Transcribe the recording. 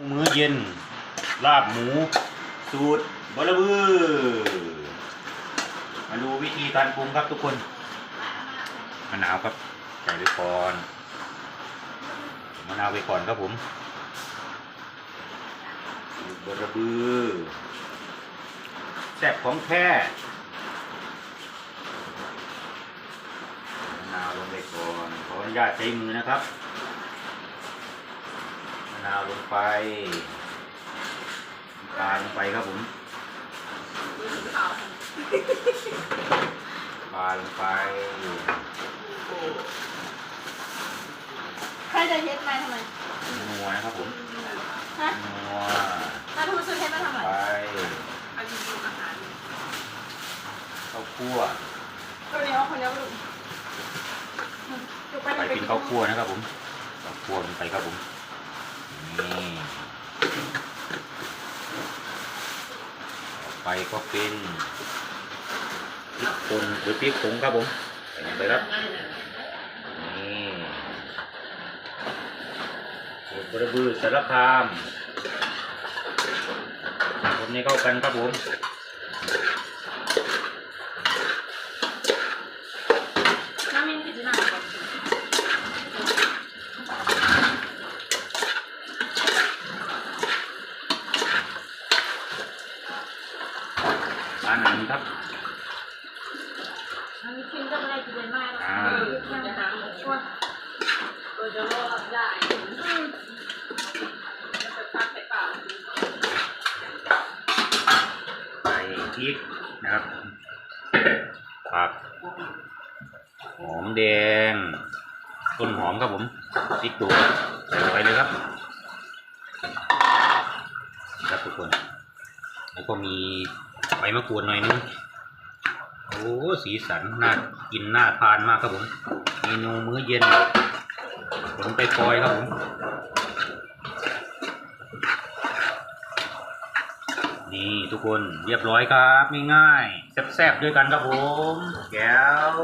มื้อเย็น ลาบหมู สูตรบะระบือมาดูวิธีการปรุงครับทุกคนมะนาวครับใส่ไปก่อนมะนาวไปก่อนครับผมบะระบือแซ่บของแท้มะนาวลงไปก่อนขออนุญาตใช้มือนะครับ นาวลงไปน้ำตาลลงไปครับผมปลาลงไปใครจะเฮ็ดมาทำไมนัวนะครับผมฮะนัวถ้าทูซื้อเฮ็ดมาทำไมไปอันนี้ดูอาหารข้าวคั่วตัวนี้เอาคนเดียวลูกจุกไปไปเป็นข้าวคั่วนะครับผมข้าวคั่วลงไปครับผมนี่ ต่อไปก็เป็นพริกป่นหรือพริกผงครับผมใส่ลงไปครับนี่สูตรบระบือสารคามคนนี้เข้ากันครับผม น้ำมินกินหนักก่อน ปลาหนังครับอันนี้คิมก็ไม่ได้กินเลยมากอ่ายังจะหาหมอช่วยเออจะรอดได้อืมจะพักไปเปล่าใส่พริกนะครับ ผัก หอมแดง ต้นหอมครับผมพริกตัวใส่ลงไปเลยครับ ครับทุกคน แล้วก็มี ใบมะกรูดหน่อยนึงโอ้สีสันน่ากินน่าทานมากครับผมเมนูมื้อเย็นผมไปปอยครับผมนี่ทุกคนเรียบร้อยครับ ง่ายๆแซ่บๆด้วยกันครับผมแก้ว